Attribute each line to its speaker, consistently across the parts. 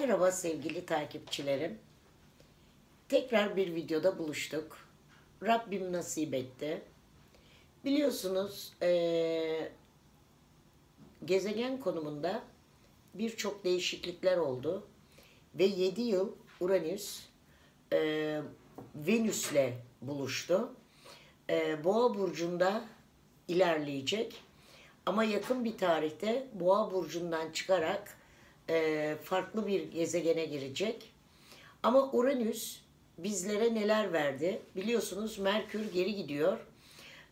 Speaker 1: Merhaba sevgili takipçilerim. Tekrar bir videoda buluştuk. Rabbim nasip etti. Biliyorsunuz eee, gezegen konumunda birçok değişiklikler oldu. Ve 7 yıl Uranüs eee Venüs'le buluştu. Eee, Boğa burcunda ilerleyecek. Ama yakın bir tarihte Boğa burcundan çıkarak e, farklı bir gezegene girecek. Ama Uranüs bizlere neler verdi? Biliyorsunuz Merkür geri gidiyor.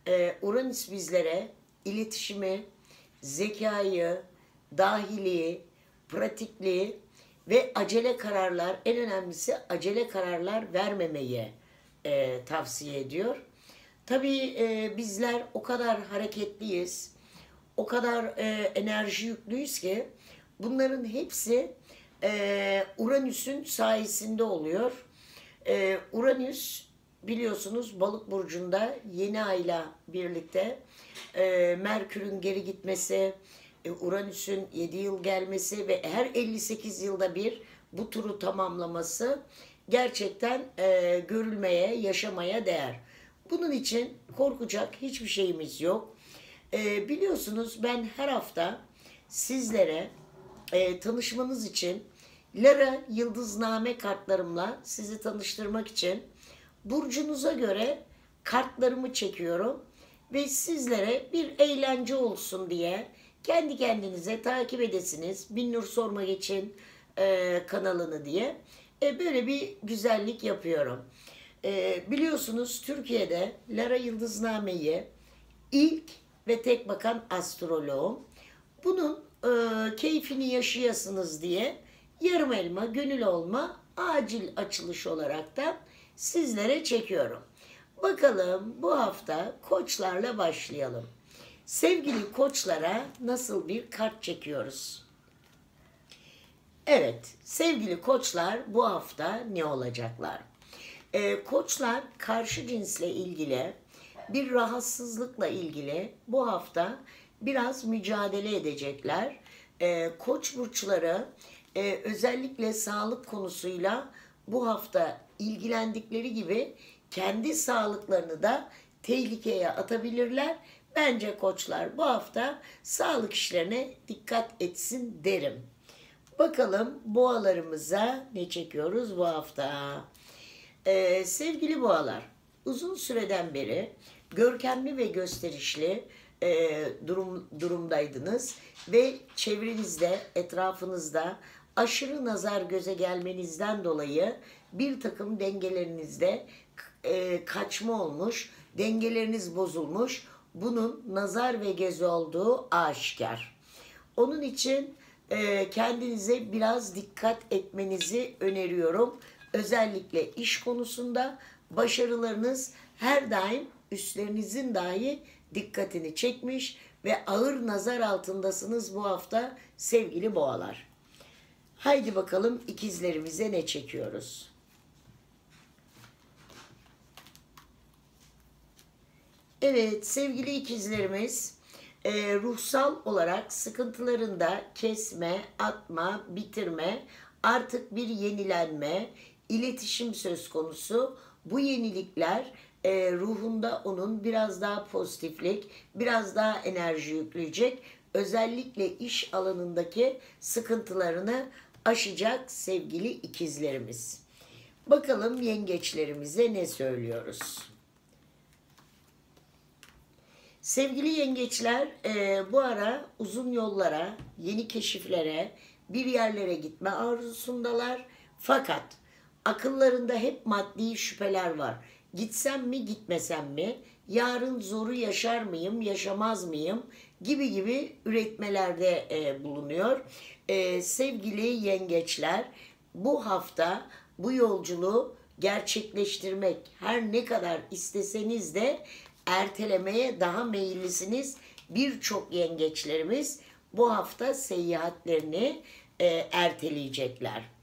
Speaker 1: E, Uranüs bizlere iletişimi, zekayı, dahiliği, pratikliği ve acele kararlar, en önemlisi acele kararlar vermemeyi e, tavsiye ediyor. Tabii e, bizler o kadar hareketliyiz, o kadar e, enerji yüklüyüz ki bunların hepsi e, Uranüs'ün sayesinde oluyor. E, Uranüs biliyorsunuz balık burcunda yeni ayla birlikte e, Merkür'ün geri gitmesi, e, Uranüs'ün 7 yıl gelmesi ve her 58 yılda bir bu turu tamamlaması gerçekten e, görülmeye, yaşamaya değer. Bunun için korkacak hiçbir şeyimiz yok. E, biliyorsunuz ben her hafta sizlere e, tanışmanız için Lara Yıldızname kartlarımla sizi tanıştırmak için burcunuza göre kartlarımı çekiyorum ve sizlere bir eğlence olsun diye kendi kendinize takip edesiniz. Binnur Sormak için e, kanalını diye e, böyle bir güzellik yapıyorum. E, biliyorsunuz Türkiye'de Lara Yıldızname'yi ilk ve tek bakan astroloğum. Bunun e, keyfini yaşayasınız diye yarım elma, gönül olma acil açılış olarak da sizlere çekiyorum. Bakalım bu hafta koçlarla başlayalım. Sevgili koçlara nasıl bir kart çekiyoruz? Evet, sevgili koçlar bu hafta ne olacaklar? Ee, koçlar karşı cinsle ilgili bir rahatsızlıkla ilgili bu hafta biraz mücadele edecekler. Ee, koç burçları e, özellikle sağlık konusuyla bu hafta ilgilendikleri gibi kendi sağlıklarını da tehlikeye atabilirler. Bence koçlar bu hafta sağlık işlerine dikkat etsin derim. Bakalım boğalarımıza ne çekiyoruz bu hafta? Ee, sevgili boğalar, uzun süreden beri görkemli ve gösterişli e, durum durumdaydınız ve çevrenizde, etrafınızda aşırı nazar göze gelmenizden dolayı bir takım dengelerinizde e, kaçma olmuş, dengeleriniz bozulmuş. Bunun nazar ve göz olduğu aşikar. Onun için e, kendinize biraz dikkat etmenizi öneriyorum. Özellikle iş konusunda başarılarınız her daim üstlerinizin dahi dikkatini çekmiş ve ağır nazar altındasınız bu hafta sevgili boğalar. Haydi bakalım ikizlerimize ne çekiyoruz? Evet sevgili ikizlerimiz e, ruhsal olarak sıkıntılarında kesme, atma, bitirme, artık bir yenilenme, iletişim söz konusu. Bu yenilikler e, ruhunda onun biraz daha pozitiflik, biraz daha enerji yükleyecek. Özellikle iş alanındaki sıkıntılarını aşacak sevgili ikizlerimiz. Bakalım yengeçlerimize ne söylüyoruz? Sevgili yengeçler e, bu ara uzun yollara, yeni keşiflere, bir yerlere gitme arzusundalar. Fakat akıllarında hep maddi şüpheler var. Gitsem mi gitmesem mi? Yarın zoru yaşar mıyım, yaşamaz mıyım? Gibi gibi üretmelerde e, bulunuyor. E, sevgili yengeçler bu hafta bu yolculuğu gerçekleştirmek her ne kadar isteseniz de ertelemeye daha meyillisiniz. Birçok yengeçlerimiz bu hafta seyahatlerini e, erteleyecekler.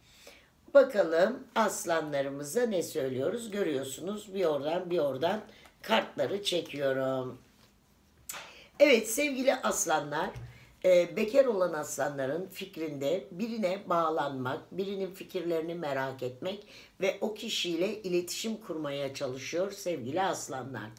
Speaker 1: Bakalım aslanlarımıza ne söylüyoruz? Görüyorsunuz bir oradan bir oradan kartları çekiyorum. Evet sevgili aslanlar e, bekar olan aslanların fikrinde birine bağlanmak, birinin fikirlerini merak etmek ve o kişiyle iletişim kurmaya çalışıyor sevgili aslanlar.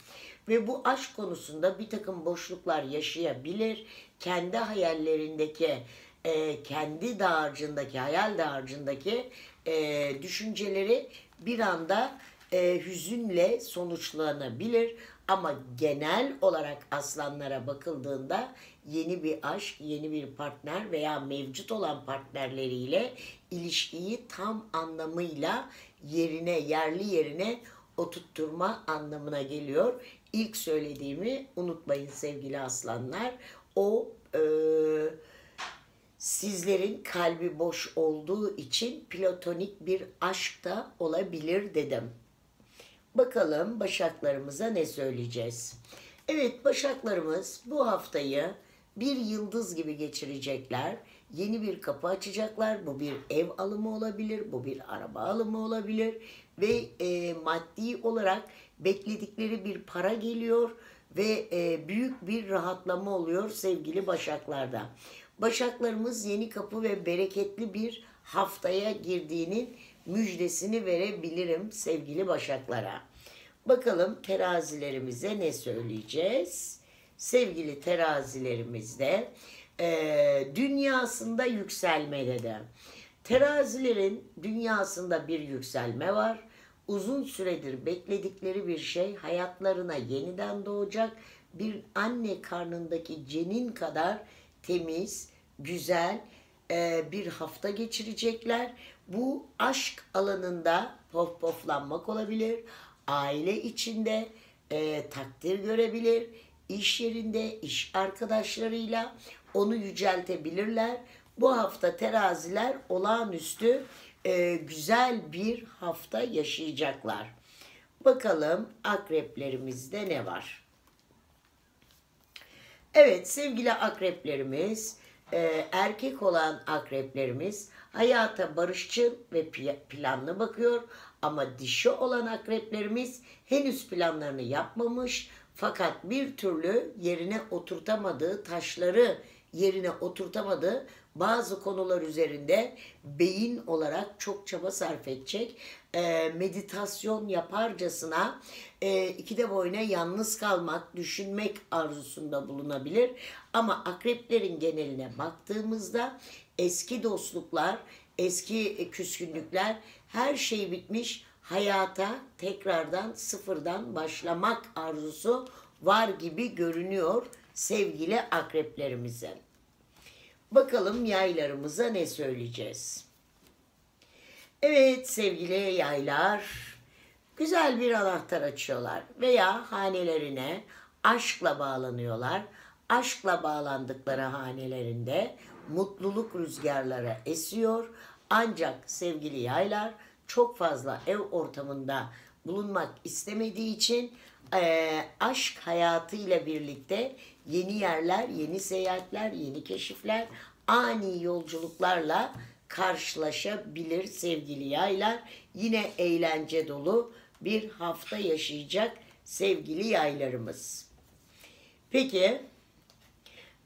Speaker 1: Ve bu aşk konusunda bir takım boşluklar yaşayabilir. Kendi hayallerindeki, e, kendi dağarcığındaki, hayal dağarcığındaki e, düşünceleri bir anda e, hüzünle sonuçlanabilir. Ama genel olarak aslanlara bakıldığında yeni bir aşk, yeni bir partner veya mevcut olan partnerleriyle ilişkiyi tam anlamıyla yerine, yerli yerine oturtturma anlamına geliyor. İlk söylediğimi unutmayın sevgili aslanlar. O e, sizlerin kalbi boş olduğu için platonik bir aşk da olabilir dedim. Bakalım başaklarımıza ne söyleyeceğiz? Evet başaklarımız bu haftayı bir yıldız gibi geçirecekler. Yeni bir kapı açacaklar. Bu bir ev alımı olabilir, bu bir araba alımı olabilir ve e, maddi olarak bekledikleri bir para geliyor ve e, büyük bir rahatlama oluyor sevgili başaklarda. Başaklarımız yeni kapı ve bereketli bir haftaya girdiğinin müjdesini verebilirim sevgili başaklara. Bakalım terazilerimize ne söyleyeceğiz? Sevgili terazilerimizde e, dünyasında yükselmede de. Terazilerin dünyasında bir yükselme var. Uzun süredir bekledikleri bir şey hayatlarına yeniden doğacak. Bir anne karnındaki cenin kadar temiz, güzel e, bir hafta geçirecekler. Bu aşk alanında pof poflanmak olabilir. Aile içinde e, takdir görebilir. İş yerinde, iş arkadaşlarıyla onu yüceltebilirler. Bu hafta teraziler olağanüstü e, güzel bir hafta yaşayacaklar. Bakalım akreplerimizde ne var? Evet sevgili akreplerimiz, e, erkek olan akreplerimiz hayata barışçıl ve planlı bakıyor. Ama dişi olan akreplerimiz henüz planlarını yapmamış fakat bir türlü yerine oturtamadığı taşları yerine oturtamadığı bazı konular üzerinde beyin olarak çok çaba sarf edecek. E, meditasyon yaparcasına e, ikide boyuna yalnız kalmak, düşünmek arzusunda bulunabilir. Ama akreplerin geneline baktığımızda eski dostluklar, eski küskünlükler her şey bitmiş. Hayata tekrardan sıfırdan başlamak arzusu var gibi görünüyor sevgili akreplerimize. Bakalım yaylarımıza ne söyleyeceğiz? Evet sevgili yaylar, güzel bir anahtar açıyorlar veya hanelerine aşkla bağlanıyorlar. Aşkla bağlandıkları hanelerinde mutluluk rüzgarları esiyor. Ancak sevgili yaylar çok fazla ev ortamında bulunmak istemediği için e, aşk hayatıyla birlikte yeni yerler, yeni seyahatler, yeni keşifler, ani yolculuklarla karşılaşabilir sevgili yaylar. Yine eğlence dolu bir hafta yaşayacak sevgili yaylarımız. Peki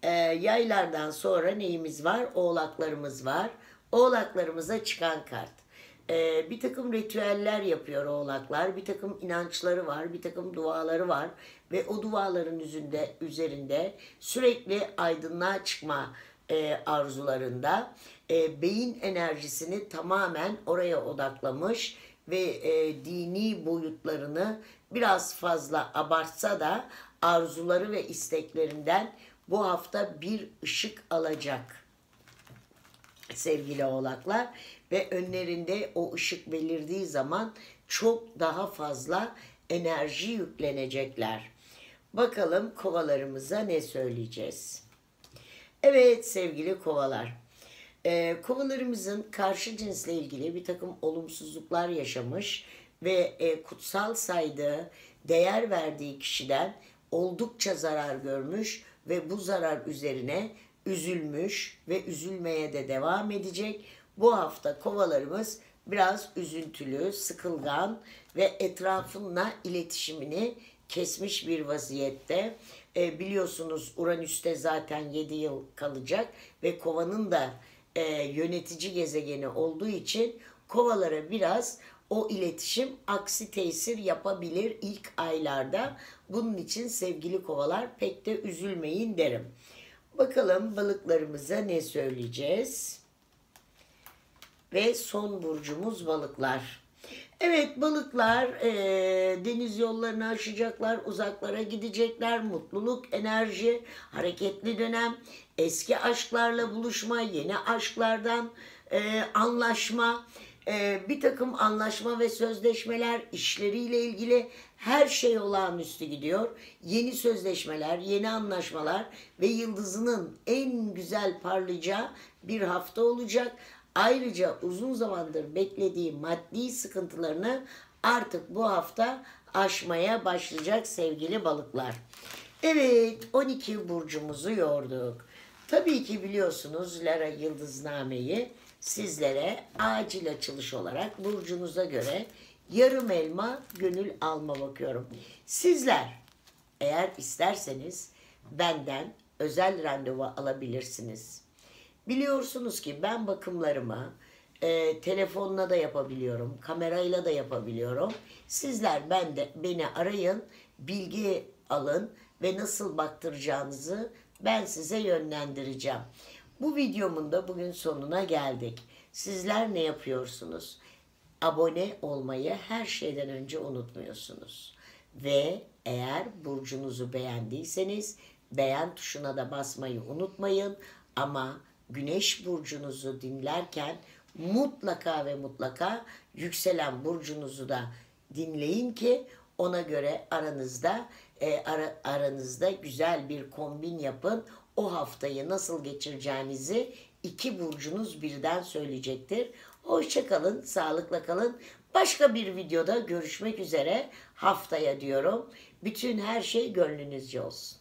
Speaker 1: e, yaylardan sonra neyimiz var? Oğlaklarımız var. Oğlaklarımıza çıkan kart e, bir takım ritüeller yapıyor oğlaklar, bir takım inançları var, bir takım duaları var ve o duaların üzerinde, üzerinde sürekli aydınlığa çıkma e, arzularında. E, beyin enerjisini tamamen oraya odaklamış ve e, dini boyutlarını biraz fazla abartsa da arzuları ve isteklerinden bu hafta bir ışık alacak sevgili oğlaklar ve önlerinde o ışık belirdiği zaman çok daha fazla enerji yüklenecekler. Bakalım kovalarımıza ne söyleyeceğiz? Evet sevgili kovalar. Ee, kovalarımızın karşı cinsle ilgili bir takım olumsuzluklar yaşamış ve e, kutsal saydığı, değer verdiği kişiden oldukça zarar görmüş ve bu zarar üzerine üzülmüş ve üzülmeye de devam edecek. Bu hafta kovalarımız biraz üzüntülü, sıkılgan ve etrafınla iletişimini kesmiş bir vaziyette. E, biliyorsunuz Uranüs'te zaten 7 yıl kalacak ve kovanın da e, yönetici gezegeni olduğu için kovalara biraz o iletişim aksi tesir yapabilir ilk aylarda. Bunun için sevgili kovalar pek de üzülmeyin derim. Bakalım balıklarımıza ne söyleyeceğiz? Ve son burcumuz balıklar. Evet balıklar e, deniz yollarını aşacaklar, uzaklara gidecekler, mutluluk, enerji, hareketli dönem, eski aşklarla buluşma, yeni aşklardan e, anlaşma, e, bir takım anlaşma ve sözleşmeler, işleriyle ilgili her şey olağanüstü gidiyor. Yeni sözleşmeler, yeni anlaşmalar ve yıldızının en güzel parlayacağı bir hafta olacak. Ayrıca uzun zamandır beklediği maddi sıkıntılarını artık bu hafta aşmaya başlayacak sevgili balıklar. Evet 12 burcumuzu yorduk. Tabii ki biliyorsunuz Lara Yıldızname'yi sizlere acil açılış olarak burcunuza göre yarım elma gönül alma bakıyorum. Sizler eğer isterseniz benden özel randevu alabilirsiniz. Biliyorsunuz ki ben bakımlarımı e, telefonla da yapabiliyorum, kamerayla da yapabiliyorum. Sizler ben de beni arayın, bilgi alın ve nasıl baktıracağınızı ben size yönlendireceğim. Bu videomun da bugün sonuna geldik. Sizler ne yapıyorsunuz? Abone olmayı her şeyden önce unutmuyorsunuz. Ve eğer burcunuzu beğendiyseniz beğen tuşuna da basmayı unutmayın. Ama güneş burcunuzu dinlerken mutlaka ve mutlaka yükselen burcunuzu da dinleyin ki ona göre aranızda e, ara, aranızda güzel bir kombin yapın. O haftayı nasıl geçireceğinizi iki burcunuz birden söyleyecektir. Hoşçakalın, sağlıkla kalın. Başka bir videoda görüşmek üzere haftaya diyorum. Bütün her şey gönlünüzce olsun.